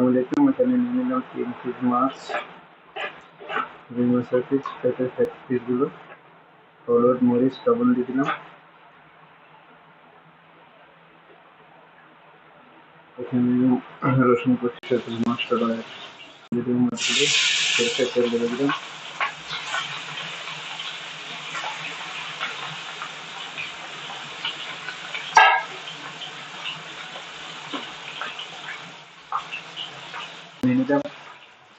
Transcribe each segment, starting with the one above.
আসসালামাইকুম এখানে নিয়ে নিলাম তিন পিস মাছ রুই মাছের পিস পেঁপে পিসগুলো হলুদ মরিচ লবণ দিয়ে দিলাম এখানে রসুন কুচি মাছটা দিয়ে দিলাম মাছগুলো সরষের তেল দিয়ে দিলাম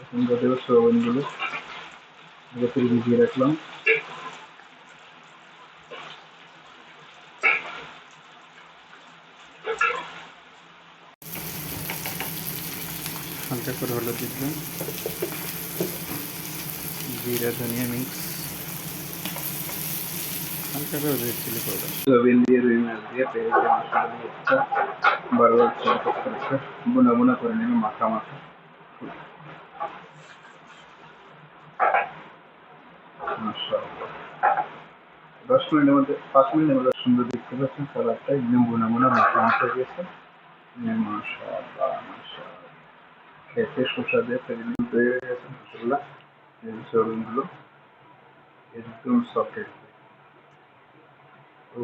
এখন যদিও সোয়াবিনগুলো আগে থেকে ভিজিয়ে রাখলাম। হালকা করে হলুদ দিলাম জিরা ধনিয়া মিক্স। হালকা করে রেড চিলি পাউডার। সোয়াবিন দিয়ে রুই মাছ দিয়ে পেঁয়াজ মশলা দিয়ে একটা বারবার বোনা বোনা করে নেবে মাখা মাখা। দশ মিনিটের মধ্যে পাঁচ মিনিটের মধ্যে সুন্দর দেখতে পাচ্ছেন কালারটা বোনা মাখা মাখা গেছে খেতে এই চরণগুলো একদম সফট ও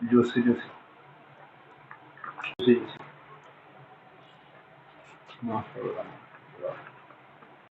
জুসি জুসি জুসি